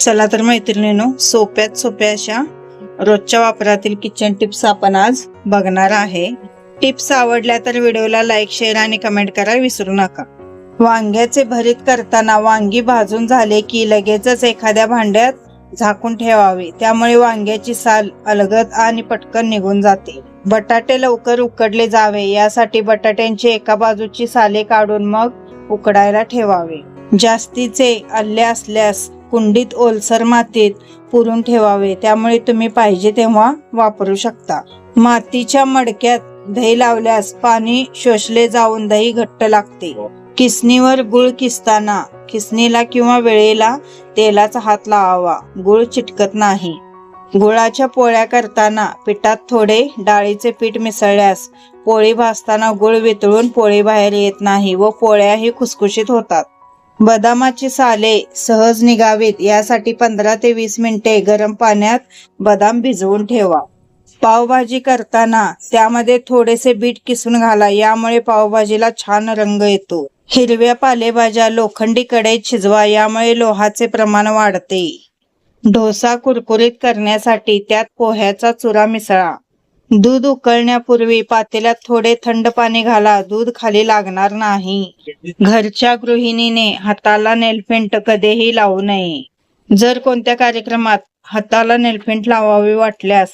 चला तर मैत्रिणीनो सोप्यात सोप्या अशा रोजच्या वापरातील किचन टिप्स आपण आज बघणार आहे. टिप्स आवडल्या तर व्हिडिओला लाईक शेअर आणि कमेंट करायला विसरू नका. वांग्याचे भरीत करताना वांगी भाजून झाले की लगेचच एखाद्या भांड्यात झाकून ठेवावे. त्यामुळे वांग्याची साल अलगद आणि पटकन निघून जाते. बटाटे लवकर उकडले जावे. यासाठी बटाट्यांची एका बाजूची साले काढून मग उकडायला ठेवावे. जास्तीचे आल्ले असल्यास कुंडीत ओलसर मातीत पुरून ठेवावे. त्यामुळे तुम्ही पाहिजे तेव्हा वापरू शकता. मातीच्या मडक्यात दही लावल्यास पाणी शोषले जाऊन दही घट्ट लागते. किसनीवर गुळ किसताना किसनीला किंवा वेळेला तेलाचा हात लावावा. गुळ चिटकत नाही. गुळाच्या पोळ्या करताना पिठात थोडे डाळीचे पीठ मिसळल्यास पोळी भाजताना गुळ वितळून पोळी बाहेर येत नाही व पोळ्याही खुसखुशीत होतात. बदामाची साले सहज निघावीत यासाठी पंधरा ते वीस मिनिटे गरम पाण्यात बदाम भिजवून ठेवा. पावभाजी करताना त्यामध्ये थोडेसे बीट किसून घाला यामुळे पावभाजीला छान रंग येतो. हिरव्या पालेभाज्या लोखंडी कढईत शिजवा यामुळे लोहाचे प्रमाण वाढते. डोसा कुरकुरीत करण्यासाठी त्यात पोह्याचा चुरा मिसळा. दूध उकळण्यापूर्वी पातेल्यात थोडे थंड पाणी घाला. दूध खाली लागणार नाही. घरच्या गृहिणीने हाताला नेलपेंट कधीही लावू नये. जर कोणत्या कार्यक्रमात हाताला नेलपेंट लावावे वाटल्यास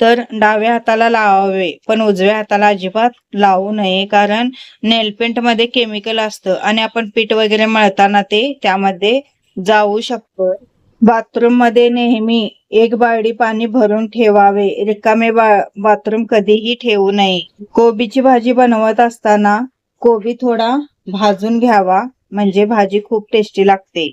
तर डाव्या हाताला लावावे पण उजव्या हाताला अजिबात लावू नये कारण नेलपेंटमध्ये केमिकल असतं आणि आपण पीठ वगैरे मळताना ते त्यामध्ये जाऊ शकतो. बाथरूममध्ये नेहमी एक बाळडी पाणी भरून ठेवावे. रिकामे बाथरूम कधीही ठेवू नये. कोबीची भाजी बनवत असताना कोबी थोडा भाजून घ्यावा. म्हणजे भाजी खूप टेस्टी लागते.